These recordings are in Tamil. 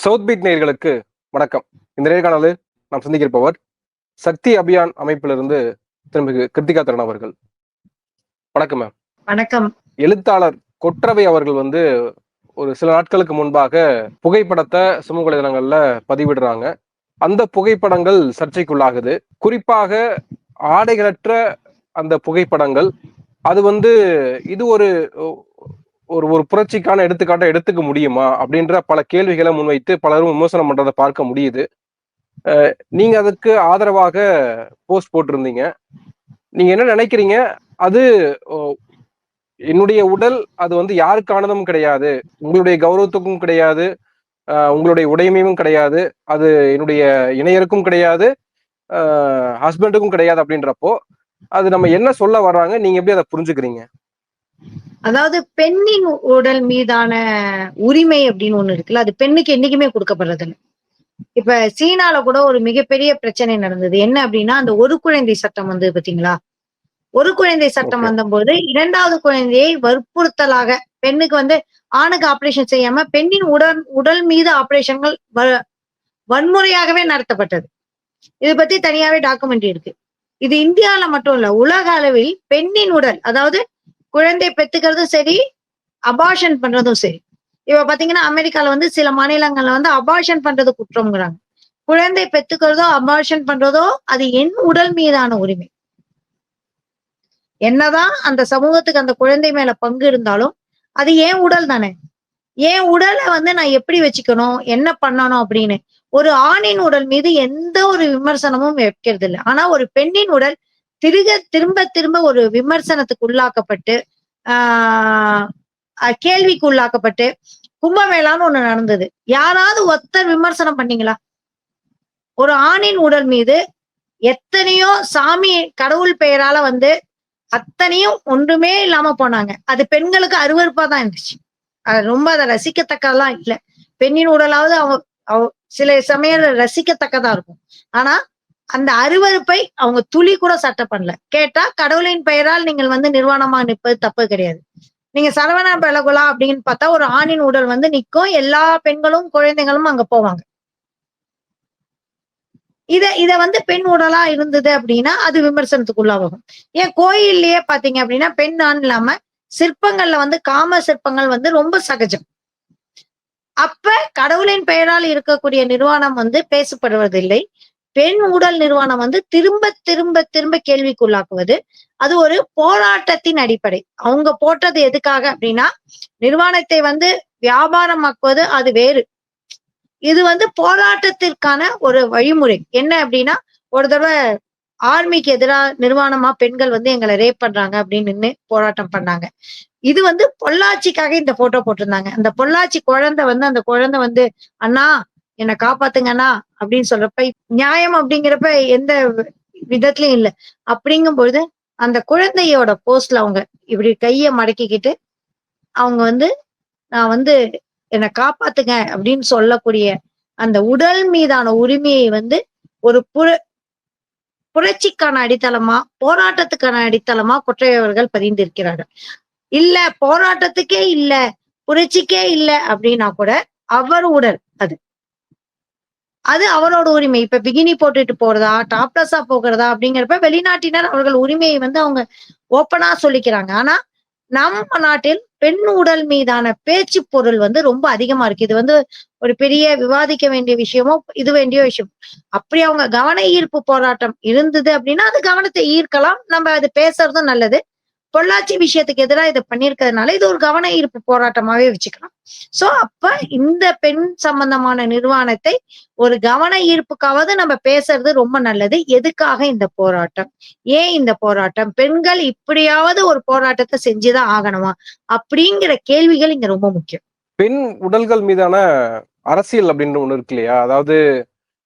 சவுத் பீட் நேயர்களுக்கு வணக்கம். இந்த நேர்காணலில் நாம் சந்திக்கிருப்பவர் சக்தி அபியான் அமைப்பிலிருந்து திருமிகு கிருத்திகா தரன் அவர்கள். வணக்கம் மேம் வணக்கம். எழுத்தாளர் கொற்றவை அவர்கள் வந்து ஒரு சில நாட்களுக்கு முன்பாக புகைப்படத்தை சமூக வலைதளங்கள்ல பதிவிடுறாங்க. அந்த புகைப்படங்கள் சர்ச்சைக்குள்ளாகுது. குறிப்பாக ஆடைகளற்ற அந்த புகைப்படங்கள். அது வந்து இது ஒரு ஒரு ஒரு புரட்சிக்கான எடுத்துக்காட்டை எடுத்துக்க முடியுமா? அப்படின்ற பல கேள்விகளை முன்வைத்து பலரும் விமர்சனம் பண்றதை பார்க்க முடியுது. நீங்க அதுக்கு ஆதரவாக போஸ்ட் போட்டிருந்தீங்க. நீங்க என்ன நினைக்கிறீங்க? அது ஓ, என்னுடைய உடல் அது வந்து யாருக்கானதும் கிடையாது. உங்களுடைய கௌரவத்துக்கும் கிடையாது. உங்களுடைய உடைமையும் கிடையாது. அது என்னுடைய இணையருக்கும் கிடையாது. ஹஸ்பண்டுக்கும் கிடையாது அப்படின்றப்போ அது நம்ம என்ன சொல்ல வர்றாங்க? நீங்க எப்படி அதை புரிஞ்சுக்கிறீங்க? அதாவது பெண்ணின் உடல் மீதான உரிமை அப்படின்னு ஒண்ணு இருக்குல்ல அது பெண்ணுக்கு என்னைக்குமே கொடுக்கப்படுறது இல்ல இப்ப சீனால கூட ஒரு மிகப்பெரிய பிரச்சனை நடந்தது. என்ன அப்படின்னா அந்த ஒரு குழந்தை சட்டம் வந்து பாத்தீங்களா? ஒரு குழந்தை சட்டம். வந்தபோது இரண்டாவது குழந்தையை வற்புறுத்தலாக பெண்ணுக்கு வந்து ஆணுக்கு ஆபரேஷன் செய்யாம பெண்ணின் உடல் உடல் மீது ஆபரேஷன்கள் வ- வன்முறையாகவே நடத்தப்பட்டது. இது பத்தி தனியாவே டாக்குமெண்ட்ரி இருக்கு. இது இந்தியால மட்டும் இல்ல உலக அளவில் பெண்ணின் உடல் அதாவது குழந்தை பெத்துக்கிறதும் சரி அபார்ஷன் பண்றதும் சரி. இப்ப பாத்தீங்கன்னா அமெரிக்கால வந்து சில மாநிலங்கள்ல வந்து அபார்ஷன் பண்றது குற்றம்ங்கிறாங்க. குழந்தை பெத்துக்கிறதோ அபார்ஷன் பண்றதோ அது என் உடல் மீதான உரிமை. என்னதான் அந்த சமூகத்துக்கு அந்த குழந்தை மேல பங்கு இருந்தாலும் அது ஏன் உடல் தானே. என் உடலை வந்து நான் எப்படி வச்சுக்கணும் என்ன பண்ணணும் அப்படின்னு ஒரு ஆணின் உடல் மீது எந்த ஒரு விமர்சனமும் வைக்கிறது இல்லை ஆனா ஒரு பெண்ணின் உடல் திருக திரும்ப திரும்ப ஒரு விமர்சனத்துக்கு உள்ளாக்கப்பட்டு ஆஹ் கேள்விக்கு உள்ளாக்கப்பட்டு கும்பமேளான்னு ஒண்ணு நடந்தது. யாராவது ஒருத்தர் விமர்சனம் பண்ணீங்களா? ஒரு ஆணின் உடல் மீது எத்தனையோ சாமி கடவுள் பெயரால வந்து அத்தனையும் ஒன்றுமே இல்லாம போனாங்க. அது பெண்களுக்கு அருவருப்பா தான் இருந்துச்சு. அது ரொம்ப அதை ரசிக்கத்தக்கதெல்லாம் இல்ல. பெண்ணின் உடலாவது அவ அவ சில சமயம் ரசிக்கத்தக்கதா இருக்கும். ஆனா அந்த அருவருப்பை அவங்க துளி கூட சட்டை பண்ணல. கேட்டா கடவுளின் பெயரால் நீங்கள் வந்து நிர்வாணமா நிற்பது தப்பு கிடையாது. நீங்க சரவண பலகுலா அப்படின்னு பார்த்தா ஒரு ஆணின் உடல் வந்து நிற்கும். எல்லா பெண்களும் குழந்தைகளும் அங்க போவாங்க. இத இத வந்து பெண் உடலா இருந்தது அப்படின்னா அது விமர்சனத்துக்கு உள்ளாகும். ஏன் கோயில்லயே பாத்தீங்க அப்படின்னா பெண் ஆண் இல்லாம சிற்பங்கள்ல வந்து காம சிற்பங்கள் வந்து ரொம்ப சகஜம். அப்ப கடவுளின் பெயரால் இருக்கக்கூடிய நிர்வாணம் வந்து பேசப்படுவதில்லை. பெண் உடல் நிர்வாணம் வந்து திரும்ப திரும்ப திரும்ப கேள்விக்குள்ளாக்குவது. அது ஒரு போராட்டத்தின் அடிப்படை. அவங்க போட்டது எதுக்காக அப்படின்னா நிர்வாணத்தை வந்து வியாபாரமாக்குவது அது வேறு. இது வந்து போராட்டத்திற்கான ஒரு வழிமுறை. என்ன அப்படின்னா ஒரு தடவை ஆர்மிக்கு எதிராக நிர்வாணமா பெண்கள் வந்து எங்களை ரேப் பண்றாங்க அப்படின்னு நின்னு போராட்டம் பண்ணாங்க. இது வந்து பொள்ளாச்சிக்காக இந்த போட்டோ போட்டிருந்தாங்க. அந்த பொள்ளாச்சி குழந்தை வந்து அந்த குழந்தை வந்து அண்ணா என்னை காப்பாத்துங்கண்ணா அப்படின்னு சொல்றப்ப நியாயம் அப்படிங்கிறப்ப எந்த விதத்துலயும் இல்ல. அப்படிங்கும் பொழுது அந்த குழந்தையோட போஸ்ட்ல அவங்க இப்படி கைய மடக்கிக்கிட்டு அவங்க வந்து நான் வந்து என்னை காப்பாத்துங்க அப்படின்னு சொல்லக்கூடிய அந்த உடல் மீதான உரிமையை வந்து ஒரு புர புரட்சிக்கான அடித்தளமா போராட்டத்துக்கான அடித்தளமா குற்றையவர்கள் பதிந்திருக்கிறார்கள். இல்ல போராட்டத்துக்கே இல்ல புரட்சிக்கே இல்ல அப்படின்னா கூட அவர் உடல் அது. அது அவரோட உரிமை. இப்ப பிகினி போட்டுட்டு போறதா டாப்லெஸ்ஸா போகிறதா அப்படிங்கிறப்ப வெளிநாட்டினர் அவர்கள் உரிமையை வந்து அவங்க ஓப்பனா சொல்லிக்கிறாங்க. ஆனா நம்ம நாட்டில் பெண் உடல் மீதான பேச்சு பொருள் வந்து ரொம்ப அதிகமா இருக்கு. இது வந்து ஒரு பெரிய விவாதிக்க வேண்டிய விஷயமோ இது வேண்டிய விஷயம். அப்படி அவங்க கவன ஈர்ப்பு போராட்டம் இருந்தது அப்படின்னா அது கவனத்தை ஈர்க்கலாம். நம்ம அது பேசுறதும் நல்லது. பொள்ளாச்சி விஷயத்துக்கு எதிராக இதை பண்ணியிருக்கிறதுனால இது ஒரு கவன ஈர்ப்பு போராட்டமாவே வச்சுக்கலாம். சோ அப்ப இந்த பெண் சம்பந்தமான நிர்வாணத்தை ஒரு கவன ஈர்ப்புக்காவது நம்ம பேசுறது ரொம்ப நல்லது. எதுக்காக இந்த போராட்டம்? ஏன் இந்த போராட்டம்? பெண்கள் இப்படியாவது ஒரு போராட்டத்தை செஞ்சுதான் ஆகணுமா? அப்படிங்கிற கேள்விகள் இங்க ரொம்ப முக்கியம். பெண் உடல்கள் மீதான அரசியல் அப்படின்னு ஒண்ணு இருக்கு இல்லையா? அதாவது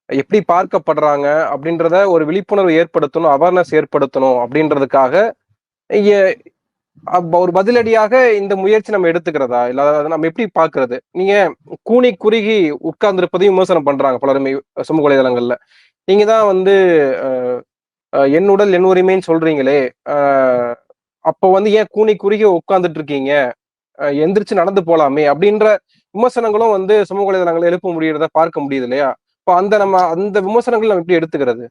எப்படி பார்க்கப்படுறாங்க அப்படின்றத ஒரு விழிப்புணர்வு ஏற்படுத்தணும் அவேர்னஸ் ஏற்படுத்தணும் அப்படின்றதுக்காக ஒரு பதிலடியாக இந்த முயற்சி நம்ம எடுத்துக்கிறதா? இல்ல நம்ம எப்படி பாக்குறது நீங்க கூனி குறுகி உட்கார்ந்து இருப்பதையும் விமர்சனம் பண்றாங்க பலருமே சமூக வலைதளங்கள்ல. நீங்க தான் வந்து என் உடல் என் உரிமைன்னு சொல்றீங்களே அப்போ வந்து ஏன் கூனி குறுகி உட்கார்ந்துட்டு இருக்கீங்க எந்திரிச்சு நடந்து போலாமே அப்படின்ற விமர்சனங்களும் வந்து சமூக வலைதளங்களை எழுப்ப முடியறத பார்க்க முடியுது இல்லையா? இப்போ அந்த நம்ம அந்த விமர்சனங்கள் நம்ம எப்படி எடுத்துக்கிறது?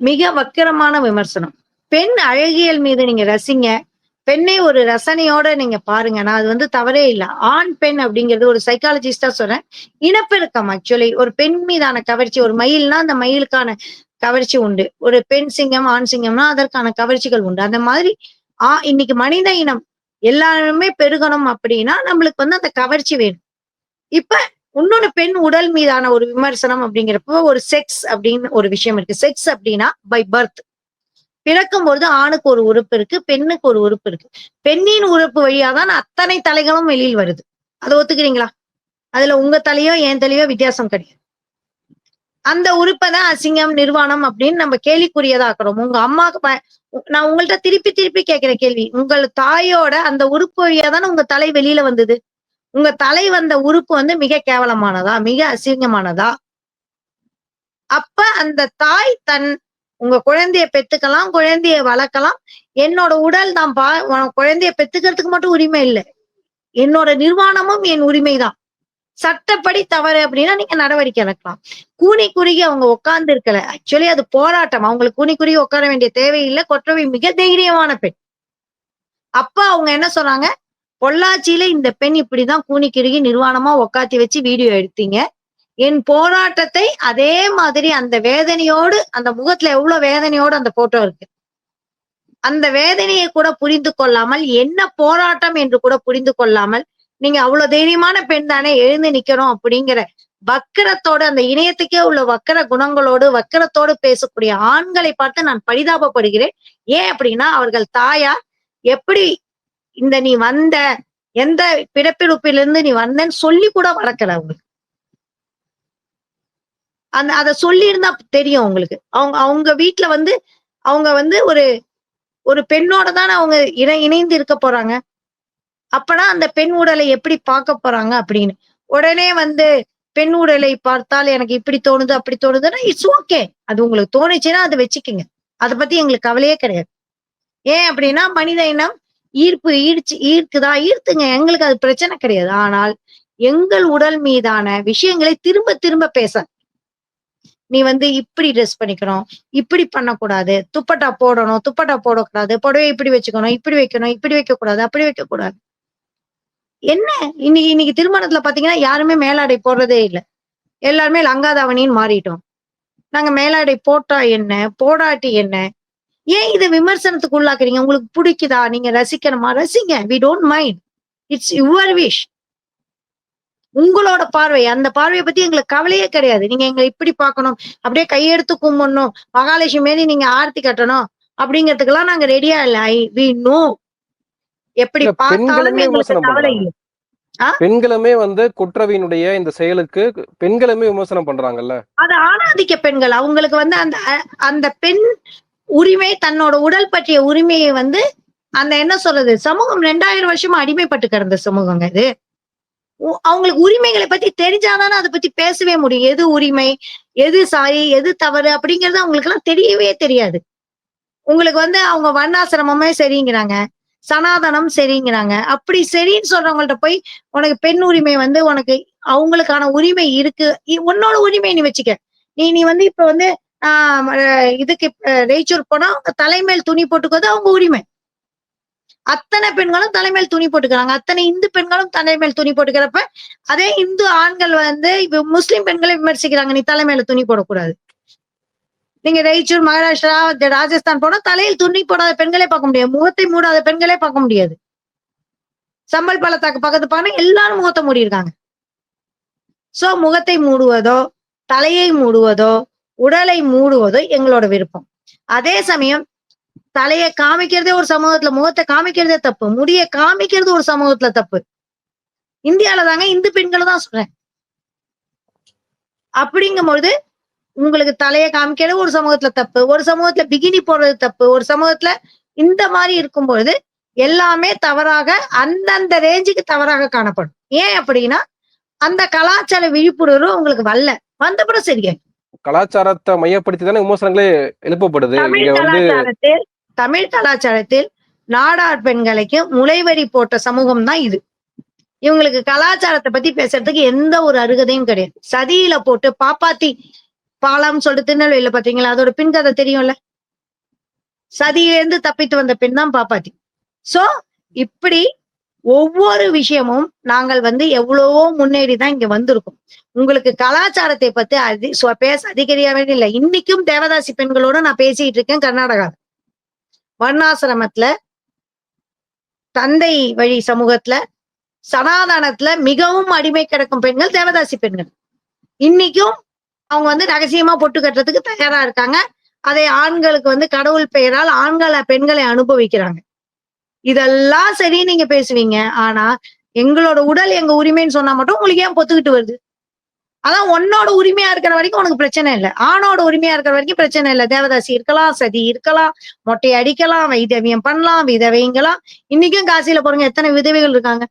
மிக வக்கிரமான விமர்சனம். பெண் அழகியல் மீது நீங்க ரசிங்க. பெண்ணை ஒரு ரசனையோட நீங்க பாருங்க. நான் அது வந்து தவறே இல்லை. ஆண் பெண் அப்படிங்கிறது ஒரு சைக்காலஜிஸ்டா சொல்றேன். இனப்பெருக்கம் ஆக்சுவலி ஒரு பெண் மீதான கவர்ச்சி ஒரு மயில்னா அந்த மயிலுக்கான கவர்ச்சி உண்டு. ஒரு பெண் சிங்கம் ஆண் சிங்கம்னா அதற்கான கவர்ச்சிகள் உண்டு. அந்த மாதிரி ஆ இன்னைக்கு மனித இனம் எல்லாருமே பெருகணும் அப்படின்னா நம்மளுக்கு வந்து அந்த கவர்ச்சி வேணும். இப்ப இன்னொன்னு பெண் உடல் மீதான ஒரு விமர்சனம் அப்படிங்கிறப்போ ஒரு செக்ஸ் அப்படின்னு ஒரு விஷயம் இருக்கு. செக்ஸ் அப்படின்னா பை பர்த் பிறக்கும் பொழுது ஆணுக்கு ஒரு உறுப்பு இருக்கு பெண்ணுக்கு ஒரு உறுப்பு இருக்கு. பெண்ணின் உறுப்பு வழியா தான் அத்தனை தலைகளும் வெளியில் வருது. அதை ஒத்துக்கிறீங்களா? அதுல உங்க தலையோ என் தலையோ வித்தியாசம் கிடையாது. அந்த உறுப்பை தான் அசிங்கம் நிர்வாணம் அப்படின்னு நம்ம கேள்விக்குரியதாக்குறோம். உங்க அம்மாக்கு நான் உங்கள்ட்ட திருப்பி திருப்பி கேட்கிற கேள்வி உங்கள் தாயோட அந்த உறுப்பு வழியா தானே உங்க தலை வெளியில வந்தது? உங்க தலை வந்த உறுப்பு வந்து மிக கேவலமானதா மிக அசிங்கமானதா? அப்ப அந்த தாய் தன் உங்க குழந்தைய பெத்துக்கலாம் குழந்தைய வளர்க்கலாம். என்னோட உடல் தான் பா குழந்தைய பெத்துக்கிறதுக்கு மட்டும் உரிமை இல்லை. என்னோட நிர்வாணமும் என் உரிமைதான். சட்டப்படி தவறு அப்படின்னா நீங்க நடவடிக்கை எடுக்கலாம். கூனி குறுகி அவங்க உட்கார்ந்து இருக்கல. ஆக்சுவலி அது போராட்டம். அவங்களுக்கு கூனி குறுகி உட்கார வேண்டிய தேவையில்லை. கொற்றவை மிக தைரியமான பெண். அப்ப அவங்க என்ன சொன்னாங்க? பொள்ளாச்சியில இந்த பெண் இப்படிதான் கூனி குறுகி நிர்வாணமா உட்காத்தி வச்சு வீடியோ எடுத்தீங்க. என் போராட்டத்தை அதே மாதிரி அந்த வேதனையோடு அந்த முகத்துல எவ்வளவு வேதனையோடு அந்த போட்டோ இருக்கு. அந்த வேதனையை கூட புரிந்து கொள்ளாமல் என்ன போராட்டம் என்று கூட புரிந்து கொள்ளாமல் நீங்க அவ்வளவு தைரியமான பெண் தானே எழுந்து நிக்கணும் அப்படிங்கிற வக்கரத்தோடு அந்த இணையத்துக்கே உள்ள வக்கர குணங்களோடு வக்கரத்தோடு பேசக்கூடிய ஆண்களை பார்த்து நான் பரிதாபப்படுகிறேன். ஏன் அப்படின்னா அவர்கள் தாயார் எப்படி இந்த நீ வந்த எந்த பிறப்பிறப்பிலிருந்து நீ வந்தேன்னு சொல்லி கூட வளர்க்கல அவங்களுக்கு. அந்த அதை சொல்லியிருந்தா தெரியும் உங்களுக்கு. அவங்க அவங்க வீட்டுல வந்து அவங்க வந்து ஒரு ஒரு பெண்ணோட தானே அவங்க இணை இணைந்து இருக்க போறாங்க. அப்பனா அந்த பெண் உடலை எப்படி பார்க்க போறாங்க அப்படின்னு. உடனே வந்து பெண் உடலை பார்த்தால் எனக்கு இப்படி தோணுது அப்படி தோணுதுன்னா இட்ஸ் ஓகே அது உங்களுக்கு தோணுச்சுன்னா அதை வச்சுக்கோங்க. அதை பத்தி எங்களுக்கு கவலையே கிடையாது. ஏன் அப்படின்னா மனித இனம் ஈர்ப்பு ஈர்ச்சு ஈர்க்குதா? ஈர்த்துங்க. எங்களுக்கு அது பிரச்சனை கிடையாது. ஆனால் எங்கள் உடல் மீதான விஷயங்களை திரும்ப திரும்ப பேச நீ வந்து இப்படி ட்ரெஸ் பண்ணிக்கணும் இப்படி பண்ணக்கூடாது. துப்பட்டா போடணும் துப்பட்டா போடக்கூடாது. புடவை இப்படி வச்சுக்கணும் இப்படி வைக்கணும் இப்படி வைக்கக்கூடாது அப்படி வைக்கக்கூடாது. என்ன? இன்னைக்கு இன்னைக்கு திருமணத்துல பாத்தீங்கன்னா யாருமே மேலாடை போடுறதே இல்லை. எல்லாருமே லங்காதாவணின்னு மாறிட்டோம். நாங்க மேலாடை போட்டா என்ன? போடாட்டி என்ன? ஏன் இதை விமர்சனத்துக்கு உள்ளாக்குறீங்க? உங்களுக்கு பிடிக்குதா? நீங்க ரசிக்கணுமா? ரசிங்க. We don't mind it's your wish உங்களோட பார்வை அந்த பார்வையை பத்தி எங்களுக்கு கவலையே கிடையாது. நீங்க எங்களை இப்படி பார்க்கணும் அப்படியே கையெடுத்து கும்பிடணும் மகாலட்சுமி மாரி நீங்க ஆர்த்தி கட்டணும் அப்படிங்கிறதுக்கெல்லாம் நாங்க ரெடியா இல்ல. ஐ வி நோ எப்படி பார்த்தாலும் பெண்களுமே எங்களுக்கு கவலை. இல்லை. பெண்களுமே வந்து குற்றவியினுடைய இந்த செயலுக்கு பெண்களுமே விமர்சனம் பண்றாங்கல்ல. அது ஆணாதிக்க பெண்கள். அவங்களுக்கு வந்து அந்த அந்த பெண் உரிமை தன்னோட உடல் பற்றிய உரிமையை வந்து அந்த என்ன சொல்றது? சமூகம் ரெண்டாயிரம் வருஷமா அடிமைப்பட்டு கிடந்த சமூகங்க இது. அவங்களுக்கு உரிமைகளை பத்தி தெரிஞ்சாதானே அதை பத்தி பேசவே முடியும். எது உரிமை எது சாரி எது தவறு அப்படிங்கிறது அவங்களுக்கு எல்லாம் தெரியவே தெரியாது. உங்களுக்கு வந்து அவங்க வர்ணாசிரமமே சரிங்கிறாங்க சனாதனம் சரிங்கிறாங்க. அப்படி சரின்னு சொல்றவங்கள்ட்ட போய் உனக்கு பெண் உரிமை வந்து உனக்கு அவங்களுக்கான உரிமை இருக்கு. இ- உன்னோட உரிமை நீ வச்சுக்க. நீ நீ வந்து இப்ப வந்து ஆஹ் இதுக்கு அஹ் ரேச்சூர் போனா அவங்க தலைமையில் துணி போட்டுக்கிறது அவங்க உரிமை. அத்தனை பெண்களும் தலைமையில் துணி போட்டுக்கிறாங்க. அத்தனை இந்து பெண்களும் தலைமையில் துணி போட்டுக்கிறப்ப அதே இந்து ஆண்கள் வந்து முஸ்லிம் பெண்களை விமர்சிக்கிறாங்க. நீ தலைமையில துணி போடக்கூடாது. நீங்க ரைச்சூர் மகாராஷ்டிரா ராஜஸ்தான் போனா தலையில் துணி போடாத பெண்களே பார்க்க முடியாது. முகத்தை மூடாத பெண்களே பார்க்க முடியாது. சம்பல் பள்ளத்தாக்கு பக்கத்து பாருங்க எல்லாரும் முகத்தை மூடி இருக்காங்க சோ முகத்தை மூடுவதோ தலையை மூடுவதோ உடலை மூடுவதோ எங்களோட விருப்பம். அதே சமயம் தலையை காமிக்கிறதே ஒரு சமூகத்துல முகத்தை காமிக்கிறதே தப்பு. முடிய காமிக்கிறது ஒரு சமூகத்துல தப்பு. இந்தியால தாங்க இந்து பெண்களை தான் சொல்றேன். அப்படிங்கும்பொழுது உங்களுக்கு தலையை காமிக்கிறது ஒரு சமூகத்துல தப்பு. ஒரு சமூகத்துல பிகினி போடுறது தப்பு. ஒரு சமூகத்துல இந்த மாதிரி இருக்கும்பொழுது எல்லாமே தவறாக அந்தந்த ரேஞ்சுக்கு தவறாக காணப்படும். ஏன் அப்படின்னா அந்த கலாச்சார விழிப்புணர்வு உங்களுக்கு வரல. வந்தப்பறம் சரியா கலாச்சாரத்தை மையப்படுத்தி தானே விமர்சனங்களே எழுப்பப்படுது. இங்க வந்து தமிழ் கலாச்சாரத்தில் நாடார் பெண்களுக்கு முளைவரி போட்ட சமூகம் தான் இது. இவங்களுக்கு கலாச்சாரத்தை பத்தி பேசுறதுக்கு எந்த ஒரு அருகதையும் கிடையாது. சதியில போட்டு பாப்பாத்தி பாலம் சொல்லிட்டு திருநெல்வேலியில பாத்தீங்களா? அதோட பின் கதை தெரியும்ல? சதியிலேருந்து தப்பித்து வந்த பெண் தான் பாப்பாத்தி. சோ இப்படி ஒவ்வொரு விஷயமும் நாங்கள் வந்து எவ்வளவோ முன்னேறி தான் இங்க வந்திருக்கோம். உங்களுக்கு கலாச்சாரத்தை பத்தி அதி பேச அதிகரியாவே இல்லை. இன்னைக்கும் தேவதாசி பெண்களோட நான் பேசிட்டு இருக்கேன் கர்நாடகா வர்ணாசிரமத்துல தந்தை வழி சமூகத்துல சனாதனத்துல மிகவும் அடிமை கிடக்கும் பெண்கள் தேவதாசி பெண்கள். இன்னைக்கும் அவங்க வந்து ரகசியமா பொட்டு கட்டுறதுக்கு தயாரா இருக்காங்க. அதை ஆண்களுக்கு வந்து கடவுள் பெயரால் ஆண்களை பெண்களை அனுபவிக்கிறாங்க. இதெல்லாம் சரி நீங்க பேசுவீங்க. ஆனா எங்களோட உடல் எங்க உரிமைன்னு சொன்னா மட்டும் உங்களுக்கு ஏன் பொத்துக்கிட்டு வருது? அதான் உன்னோட உரிமையா இருக்கிற வரைக்கும் உனக்கு பிரச்சனை இல்லை. ஆணோட உரிமையா இருக்கிற வரைக்கும் பிரச்சனை இல்லை. தேவதாசி இருக்கலாம் சதி இருக்கலாம் மொட்டை அடிக்கலாம் வைதவியம் பண்ணலாம் விதவைங்கலாம் இன்னைக்கும் காசியில போறவங்க எத்தனை விதவைகள் இருக்காங்க.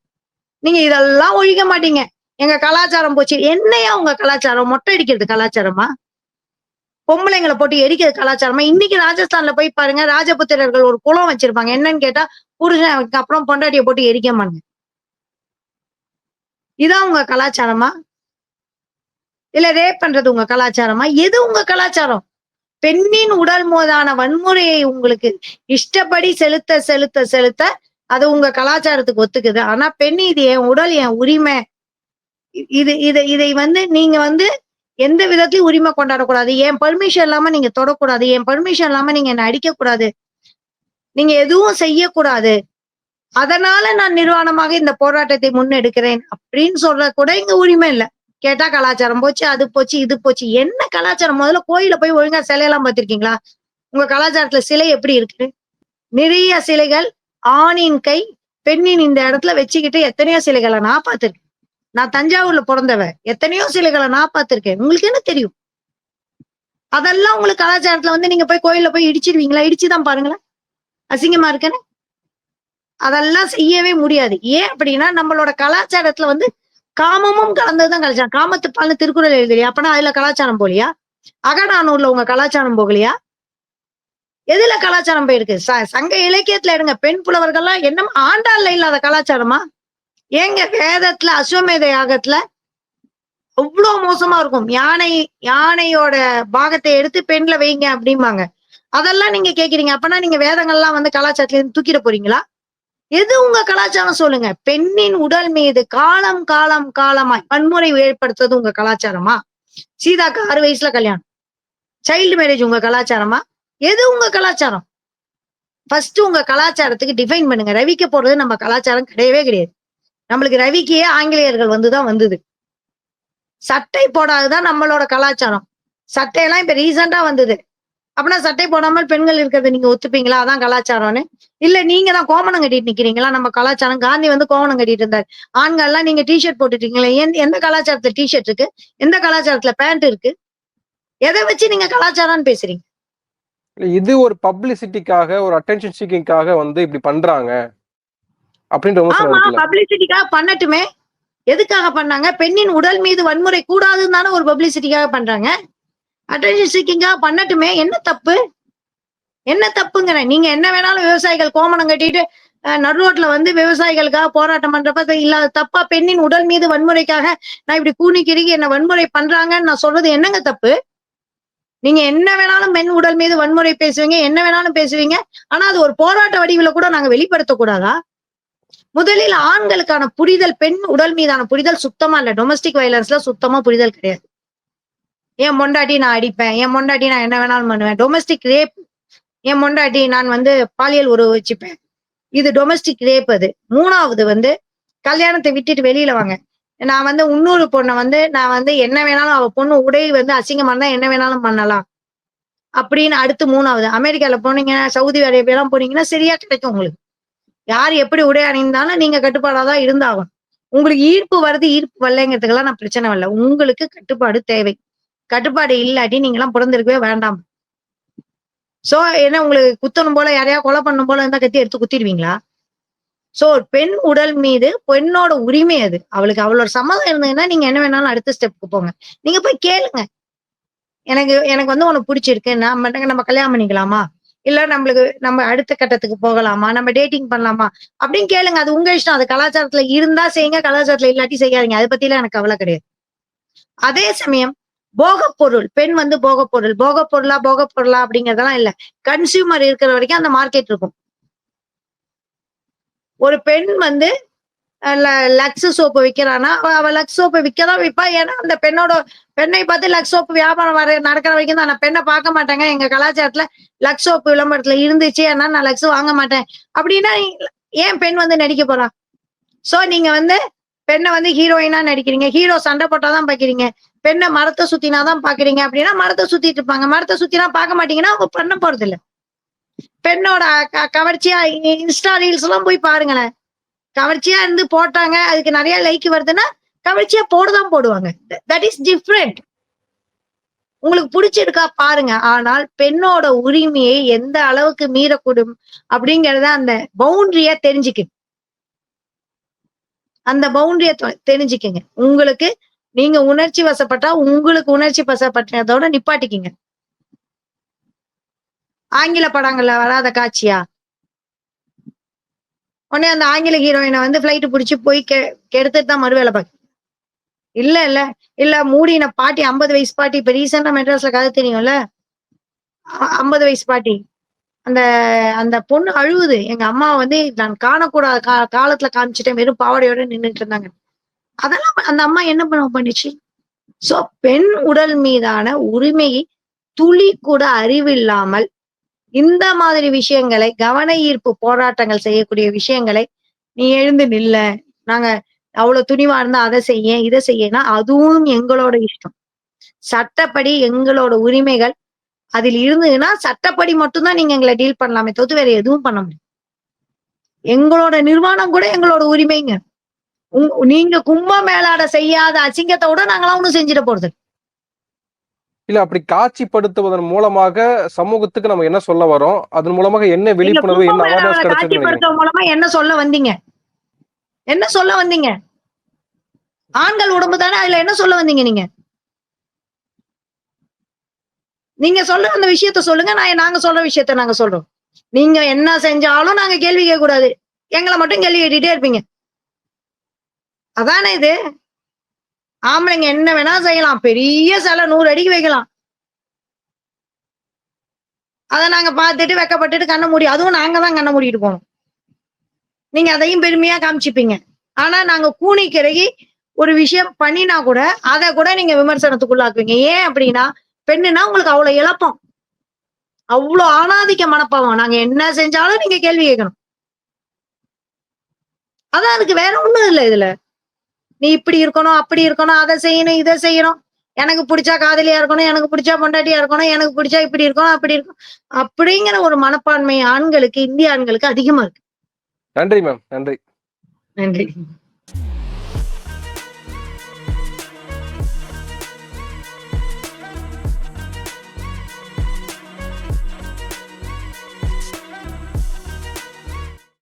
நீங்க இதெல்லாம் ஒழிக்க மாட்டீங்க. எங்க கலாச்சாரம் போச்சு. என்னையா உங்க கலாச்சாரம்? மொட்டை அடிக்கிறது கலாச்சாரமா? பொம்பளைங்களை போட்டு எரிக்கிறது கலாச்சாரமா? இன்னைக்கு ராஜஸ்தான்ல போய் பாருங்க ராஜபுத்திரர்கள் ஒரு குளம் வச்சிருப்பாங்க. என்னன்னு கேட்டா புருஷனுக்கு அப்புறம் பொண்டாட்டியை போட்டு எரிக்க மாட்டாங்க. இதான் உங்க கலாச்சாரமா? இல்ல ரேப் பண்றது உங்க கலாச்சாரமா? எது உங்க கலாச்சாரம்? பெண்ணின் உடல் மோதான வன்முறையை உங்களுக்கு இஷ்டப்படி செலுத்த செலுத்த செலுத்த அது உங்க கலாச்சாரத்துக்கு ஒத்துக்குது. ஆனா பெண் இது என் உடல் என் உரிமை. இது இதை இதை வந்து நீங்க வந்து எந்த விதத்திலயும் உரிமை கொண்டாடக்கூடாது. என் பர்மிஷன் இல்லாம நீங்க தொடக்கூடாது. என் பர்மிஷன் இல்லாம நீங்க என்ன அடிக்க கூடாது நீங்க எதுவும் செய்யக்கூடாது. அதனால நான் நிர்வாணமாக இந்த போராட்டத்தை முன்னெடுக்கிறேன் அப்படின்னு சொல்ற கூட இங்க உரிமை இல்லை. கேட்டா கலாச்சாரம் போச்சு அது போச்சு இது போச்சு. என்ன கலாச்சாரம்? முதல்ல கோயில போய் ஒழுங்கா சிலையெல்லாம் பார்த்திருக்கீங்களா? உங்க கலாச்சாரத்துல சிலை எப்படி இருக்கு? நிறைய சிலைகள் ஆணின் கை பெண்ணின் இந்த இடத்துல வச்சுக்கிட்டு எத்தனையோ சிலைகளை நான் பார்த்திருக்கேன். நான் தஞ்சாவூர்ல பிறந்தவ எத்தனையோ சிலைகளை நான் பார்த்திருக்கேன். உங்களுக்கு என்ன தெரியும்? அதெல்லாம் உங்களுக்கு கலாச்சாரத்துல வந்து நீங்க போய் கோயில்ல போய் இடிச்சிருவீங்களா? இடிச்சுதான் பாருங்களேன். அசிங்கமா இருக்கேன்னு அதெல்லாம் செய்யவே முடியாது. ஏன் அப்படின்னா நம்மளோட கலாச்சாரத்துல வந்து காமமும் கலந்ததுதான் கலாச்சாரம். காமத்து பால்னு திருக்குறள் எழுதலையா? அப்பனா அதுல கலாச்சாரம் போலியா அகநானூர்ல உங்க கலாச்சாரம் போகலையா? எதுல கலாச்சாரம் போயிருக்கு? ச- சங்க இலக்கியத்துல எடுங்க. பெண் புலவர்கள்லாம் என்ன ஆண்டாள்ல இல்லாத கலாச்சாரமா? ஏங்க வேதத்துல அஸ்வமேத யாகத்துல அவ்வளோ மோசமா இருக்கும். யானை யானையோட பாகத்தை எடுத்து பெண்ல வைங்க அப்படிம்பாங்க. அதெல்லாம் நீங்க கேக்குறீங்க. அப்பனா நீங்க வேதங்கள்லாம் வந்து கலாச்சாரத்துல இருந்து தூக்கிட போறீங்களா? எது உங்க கலாச்சாரம் சொல்லுங்க? பெண்ணின் உடல் மீது காலம் காலம் காலமாய் வன்முறை ஏற்படுத்துறது உங்க கலாச்சாரமா? சீதாக்கு ஆறு வயசுல கல்யாணம். சைல்டு மேரேஜ் உங்க கலாச்சாரமா? எது உங்க கலாச்சாரம்? ஃபர்ஸ்ட் உங்க கலாச்சாரத்துக்கு டிஃபைன் பண்ணுங்க. ரவிக்க போறது நம்ம கலாச்சாரம் கிடையவே கிடையாது. நம்மளுக்கு ரவிக்கே ஆங்கிலேயர்கள் வந்துதான் வந்தது. சட்டை போடாதுதான் நம்மளோட கலாச்சாரம். சட்டையெல்லாம் இப்ப ரீசெண்டா வந்தது. அப்படின்னா சட்டை போடாமல் பெண்கள் இருக்கிறத நீங்க ஒத்துப்பீங்களா? அதான் கலாச்சாரம்னு. இல்ல நீங்க தான் கோமணம் கட்டிட்டு நிக்கிறீங்களா? நம்ம கலாச்சாரம். காந்தி வந்து கோமணம் கட்டிட்டு இருந்தார். ஆண்கள்லாம் நீங்க டிஷர்ட் போட்டுட்டீங்களா? எந்த கலாச்சாரத்துல டிஷர்ட் இருக்கு? எந்த கலாச்சாரத்துல பேண்ட் இருக்கு? எதை வச்சு நீங்க கலாச்சாரம்னு பேசுறீங்க? இது ஒரு பப்ளிசிட்டிக்காக ஒரு அட்டென்ஷன் சீக்கிங்காக வந்து இப்படி பண்றாங்க. அப்படின்ற பப்ளிசிட்டிக்காக பண்ணட்டுமே. எதுக்காக பண்ணாங்க? பெண்ணின் உடல் மீது வன்முறை கூடாதுன்னு தானே ஒரு பப்ளிசிட்டிக்காக பண்றாங்க. அட்டென்ஷன் சீக்கிங்கா பண்ணட்டுமே. என்ன தப்பு? என்ன தப்புங்கிறேன் நீங்க என்ன வேணாலும் விவசாயிகள் கோமணம் கட்டிட்டு நடுரோட்ல வந்து விவசாயிகளுக்காக போராட்டம் பண்றப்ப இல்லாத தப்பா பெண்ணின் உடல் மீது வன்முறைக்காக நான் இப்படி கூணி கிருகி என்ன வன்முறை பண்றாங்கன்னு நான் சொல்றது என்னங்க தப்பு? நீங்க என்ன வேணாலும் பெண் உடல் மீது வன்முறை பேசுவீங்க என்ன வேணாலும் பேசுவீங்க ஆனா அது ஒரு போராட்ட வடிவில கூட நாங்க வெளிப்படுத்த கூடாதா முதலில் ஆண்களுக்கான புரிதல் பெண் உடல் மீதான புரிதல் சுத்தமா இல்ல. டொமஸ்டிக் வயலன்ஸ்ல சுத்தமா புரிதல் கிடையாது. என் மொண்டாட்டி நான் அடிப்பேன். என் மொண்டாட்டி நான் என்ன வேணாலும் பண்ணுவேன். டொமஸ்டிக் ரேப் என் மொண்டாட்டி நான் வந்து பாலியல் உறவு வச்சுப்பேன். இது டொமஸ்டிக் ரேப் அது. மூணாவது வந்து கல்யாணத்தை விட்டுட்டு வெளியில வாங்க. நான் வந்து இன்னொரு பொண்ணை வந்து நான் வந்து என்ன வேணாலும் அவ பொண்ணு உடை வந்து அசிங்கமா இருந்தா என்ன வேணாலும் பண்ணலாம். அப்படின்னு அடுத்து மூணாவது. அமெரிக்கால போனீங்கன்னா சவுதி அரேபியாலாம் போனீங்கன்னா சரியா கிடைக்கும் உங்களுக்கு. யார் எப்படி உடை அணிந்தாலும் நீங்க கட்டுப்பாடாதான் இருந்தாகும் உங்களுக்கு ஈர்ப்பு வருது ஈர்ப்பு வரலைங்கிறதுக்கெல்லாம் நான் பிரச்சனை இல்லை உங்களுக்கு கட்டுப்பாடு தேவை. கட்டுப்பாடு இல்லாட்டி நீங்களாம் பிறந்திருக்கவே வேண்டாம். சோ என்ன உங்களுக்கு குத்தணும் போல யாரையா கொலை பண்ணும் போல இருந்தா கத்தி எடுத்து குத்திடுவீங்களா? சோ பெண் உடல் மீது பெண்ணோட உரிமை அது. அவளுக்கு அவளோட சம்மதம் இருந்ததுன்னா நீங்க என்ன வேணாலும் அடுத்த ஸ்டெப்புக்கு போங்க. நீங்க போய் கேளுங்க. எனக்கு எனக்கு வந்து உனக்கு பிடிச்சிருக்கு. நம்ம நம்ம கல்யாணம் பண்ணிக்கலாமா? இல்ல நம்மளுக்கு நம்ம அடுத்த கட்டத்துக்கு போகலாமா? நம்ம டேட்டிங் பண்ணலாமா? அப்படின்னு கேளுங்க. அது உங்க இஷ்டம். அது கலாச்சாரத்துல இருந்தா செய்யுங்க. கலாச்சாரத்துல இல்லாட்டி செய்யாதீங்க. அதை பத்திலாம் எனக்கு கவலை கிடையாது. அதே சமயம் போகப் பொருள் பெண் வந்து போகப் பொருள் போகப் பொருளா பொருளா அப்படிங்கறதெல்லாம் இல்ல. கன்சியூமர் இருக்கிற வரைக்கும் அந்த மார்க்கெட் இருக்கும். ஒரு பெண் வந்து லக்ஸ் சோப்பு விற்கிறான்னா அவ- லக்ஸ் சோப்பு விற்கதான் விற்பா ஏன்னா அந்த பெண்ணோட பெண்ணை பார்த்து லக்ஸ் சோப்பு வியாபாரம் வர நடக்கிற வரைக்கும் தான். நான் பெண்ணை பார்க்க மாட்டேங்க. எங்க கலாச்சாரத்துல லக்ஸ் சோப்பு விளம்பரத்துல இருந்துச்சு. ஏன்னா நான் லக்ஸ் வாங்க மாட்டேன். அப்படின்னா ஏன் பெண் வந்து நடிக்க போறா? சோ நீங்க வந்து பெண்ணை வந்து ஹீரோயினா நடிக்கிறீங்க. ஹீரோ சண்டை போட்டாதான் பாக்குறீங்க. பெண்ணை மரத்தை சுத்தினாதான் பாக்குறீங்க அப்படின்னா மரத்தை சுத்திட்டு இருப்பாங்க. மரத்தை சுத்தினா பார்க்க மாட்டீங்கன்னா அவங்க பண்ண போறது இல்ல பெண்ணோட க- கவர்ச்சியா இன்ஸ்டா ரீல்ஸ் எல்லாம் போய் பாருங்களேன். கவர்ச்சியா இருந்து போட்டாங்க அதுக்கு நிறைய லைக் வருதுன்னா கவர்ச்சியா போடுதான் போடுவாங்க. தட் இஸ் டிஃப்ரெண்ட் உங்களுக்கு பிடிச்சிருக்கா பாருங்க. ஆனால் பெண்ணோட உரிமையை எந்த அளவுக்கு மீறக்கூடும் அப்படிங்கறத அந்த பவுண்டரிய தெரிஞ்சுக்கு. அந்த பவுண்டரிய தெரிஞ்சுக்கங்க. உங்களுக்கு நீங்க உணர்ச்சி வசப்பட்டா உங்களுக்கு உணர்ச்சி வசப்பட்டதோட நிப்பாட்டிக்கிங்க. ஆங்கில படங்கள்ல வராத காட்சியா? உடனே அந்த ஆங்கில ஹீரோயினை வந்து பிளைட் பிடிச்சி போய் கெ கெடுத்துட்டு தான் மறுவேலை பார்க்க இல்ல இல்ல. இல்ல மூடின பாட்டி ஐம்பது வயசு பாட்டி இப்ப ரீசெண்டா மெட்ராஸ்ல கதை தெரியும்ல? ஐம்பது வயசு பாட்டி. அந்த அந்த பொண்ணு அழுவுது. எங்க அம்மா வந்து நான் காணக்கூடாத கா காலத்துல காமிச்சிட்டேன். வெறும் பாவடையோட நின்னுட்டு இருந்தாங்க. அதெல்லாம் அந்த அம்மா என்ன பண்ண பண்ணுச்சு? சோ பெண் உடல் மீதான உரிமையை துளி கூட அறிவில்லாமல் இந்த மாதிரி விஷயங்களை கவன ஈர்ப்பு போராட்டங்கள் செய்யக்கூடிய விஷயங்களை நீ எழுந்து நில்ல. நாங்க அவ்வளவு துணிவா இருந்தா அதை செய்ய இதை செய்யனா அதுவும் எங்களோட இஷ்டம். சட்டப்படி எங்களோட உரிமைகள் அதில் இருந்ததுன்னா சட்டப்படி மட்டும்தான் நீங்க எங்களை டீல் பண்ணலாமே தவிர்த்து வேற எதுவும் பண்ண முடியும் எங்களோட நிர்வாணம் கூட எங்களோட உரிமைங்க. நீங்க கும்ப மேலாட செய்யாத அசிங்கத்தை விட நாங்களாம் ஒண்ணும் செஞ்சிட போறது இல்ல. அப்படி காட்சிப்படுத்துவதன் மூலமாக சமூகத்துக்கு நம்ம என்ன சொல்ல வரோம்? அதன் மூலமாக என்ன விழிப்புணர்வு என்ன அவேர்னஸ் காட்சிப்படுத்துவதன் மூலமா என்ன சொல்ல வந்தீங்க? என்ன சொல்ல வந்தீங்க? ஆண்கள் உடம்பு தானே அதுல என்ன சொல்ல வந்தீங்க நீங்க? நீங்க சொல்ற அந்த விஷயத்த சொல்லுங்க நான் நாங்க சொல்ற விஷயத்த நாங்க சொல்றோம். நீங்க என்ன செஞ்சாலும் நாங்க கேள்வி கேட்க கூடாது எங்களை மட்டும் கேள்வி கேட்டுட்டே இருப்பீங்க. அதானே இது? ஆம்பளைங்க என்ன வேணா செய்யலாம். பெரிய சிலை நூறு அடிக்கு வைக்கலாம். அதை நாங்க பார்த்துட்டு வெக்கப்பட்டுட்டு கண்ண மூடி அதுவும் நாங்க தான் கண்ண மூடிட்டு போனோம் நீங்க அதையும் பெருமையா காமிச்சுப்பீங்க. ஆனா நாங்க கூனி கிறகி ஒரு விஷயம் பண்ணினா கூட அதை கூட நீங்க விமர்சனத்துக்குள்ளாக்குவீங்க. ஏன் அப்படின்னா பெண்ணுனா உங்களுக்கு அவ்வளவு இழப்பம். அவ்வளவு ஆணாதிக்க மனப்பாவம். நாங்க என்ன செஞ்சாலும் நீங்க கேள்வி கேட்கணும். அதான் அதுக்கு வேற ஒண்ணும் இல்லை இதுல. நீ இப்படி இருக்கணும் அப்படி இருக்கணும் அதை செய்யணும் இதை செய்யணும். எனக்கு பிடிச்சா காதலியா இருக்கணும் எனக்கு பிடிச்சா பொண்டாட்டியா இருக்கணும் எனக்கு பிடிச்சா இப்படி இருக்கணும் அப்படி இருக்கும் அப்படிங்கிற ஒரு மனப்பான்மை ஆண்களுக்கு இந்திய ஆண்களுக்கு அதிகமா இருக்கு. நன்றி மேம் நன்றி. நன்றி.